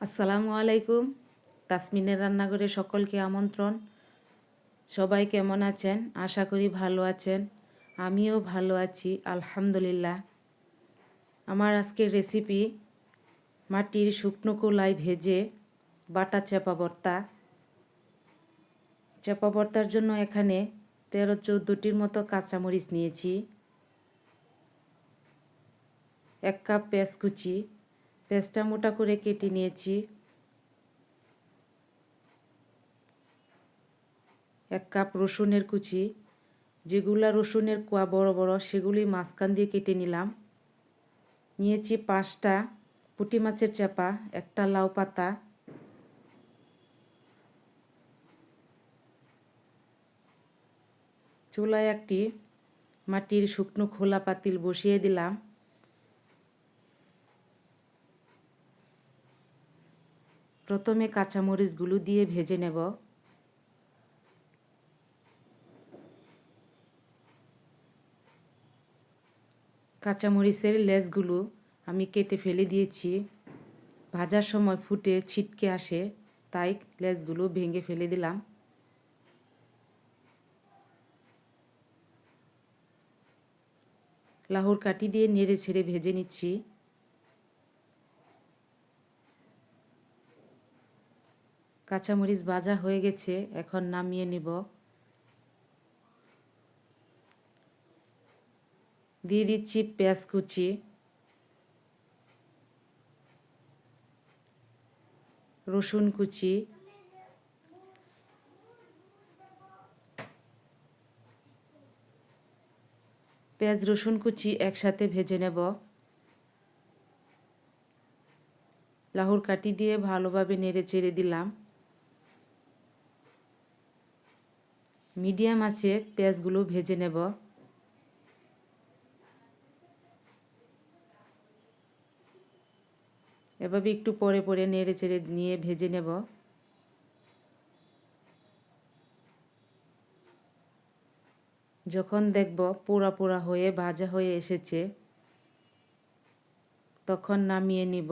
আসসালামু আলাইকুম। তাসমিনের রান্নাঘরে সকলকে আমন্ত্রণ। সবাই কেমন আছেন? আশা করি ভালো আছেন। আমিও ভালো আছি, আলহামদুলিল্লাহ। আমার আজকের রেসিপি মাটির শুকনো কোলাই ভেজে বাটা চাপা ভর্তা। চাপা ভর্তার জন্য এখানে তেরো চোদ্দোটির মতো কাঁচামরিচ নিয়েছি। এক কাপ পেঁয়াজ কুচি। পেঁয়াজটা মোটা করে কেটে নিয়েছি। এক কাপ রসুনের কুচি, যেগুলা রসুনের কোয়া বড় বড় সেগুলি মাঝখান দিয়ে কেটে নিলাম। নিয়েছি পাঁচটা পুঁটি মাছের চাপা, একটা লাউ পাতা। চুলায় একটি মাটির শুকনো খোলা পাতিল বসিয়ে দিলাম। প্রথমে কাঁচামরিচগুলো দিয়ে ভেজে নেব। কাঁচামরিচের লেসগুলো আমি কেটে ফেলে দিয়েছি। ভাজার সময় ফুটে ছিটকে আসে, তাই লেসগুলো ভেঙে ফেলে দিলাম। লাহোর কাটি দিয়ে নেড়ে ছেড়ে ভেজে নিচ্ছি। কাঁচামরিচ ভাজা হয়ে গেছে, এখন নামিয়ে নেব। দিয়ে দিচ্ছি পেঁয়াজ কুচি। রসুন কুচি। পেঁয়াজ, রসুন কুচি একসাথে ভেজে নেব। লাহুর কাটি দিয়ে ভালোভাবে নেড়ে চেড়ে দিলাম। মিডিয়াম আছে, পেঁয়াজগুলো ভেজে নেব। এভাবে একটু পরে পরে নেড়ে চেড়ে নিয়ে ভেজে নেব। যখন দেখব পোড়া পোড়া হয়ে, ভাজা হয়ে এসেছে, তখন নামিয়ে নিব।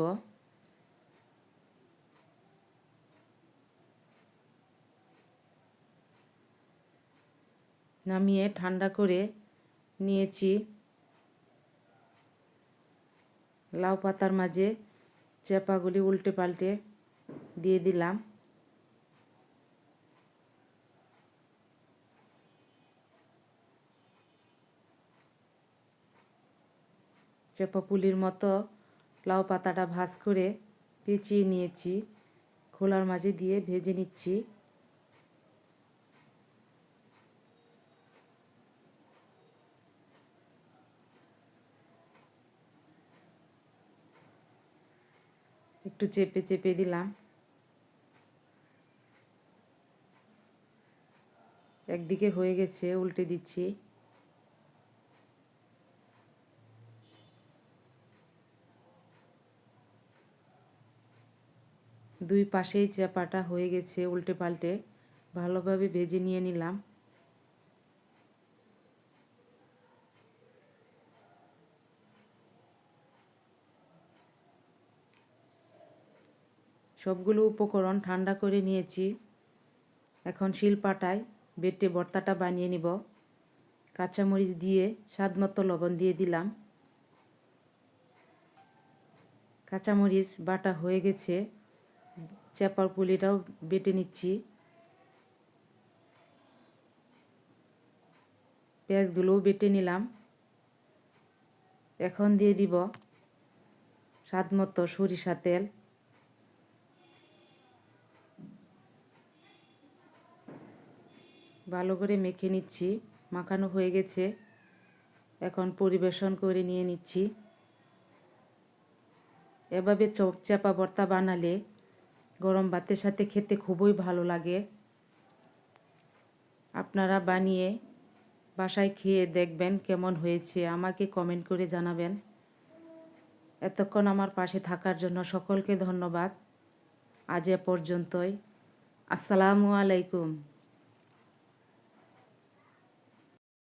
নামিয়ে ঠান্ডা করে নিয়েছি। লাউ পাতার মাঝে চেপাগুলি উল্টে পাল্টে দিয়ে দিলাম। চেপা পুলির মতো লাউ পাতাটা ভাজ করে পেঁচিয়ে নিয়েছি। খোলার মাঝে দিয়ে ভেজে নিচ্ছি। একটু চেপে চেপে দিলাম। একদিকে হয়ে গেছে, উল্টে দিচ্ছি। দুই পাশেই চাপাটা হয়ে গেছে, উল্টে পাল্টে। ভালোভাবে ভেজে নিয়ে নিলাম। সবগুলো উপকরণ ঠান্ডা করে নিয়েছি। এখন শিলপাটায় বেটে ভর্তাটা বানিয়ে নিব। কাঁচামরিচ দিয়ে স্বাদ মতো লবণ দিয়ে দিলাম। কাঁচামরিচ বাটা হয়ে গেছে। চেপার পুলিটাও বেটে নিচ্ছি। পেঁয়াজগুলোও বেটে নিলাম। এখন দিয়ে দিব স্বাদ মতো সরিষা তেল। ভালো করে মেখে নিচ্ছি। মাখানো হয়ে গেছে। এখন পরিবেশন করে নিয়ে নিচ্ছি। এভাবে চপ চাপা ভর্তা বানালে গরম ভাতের সাথে খেতে খুবই ভালো লাগে। আপনারা বানিয়ে বাসায় খেয়ে দেখবেন কেমন হয়েছে। আমাকে কমেন্ট করে জানাবেন। এতক্ষণ আমার পাশে থাকার জন্য সকলকে ধন্যবাদ। আজ এ পর্যন্তই। আসসালামু আলাইকুম।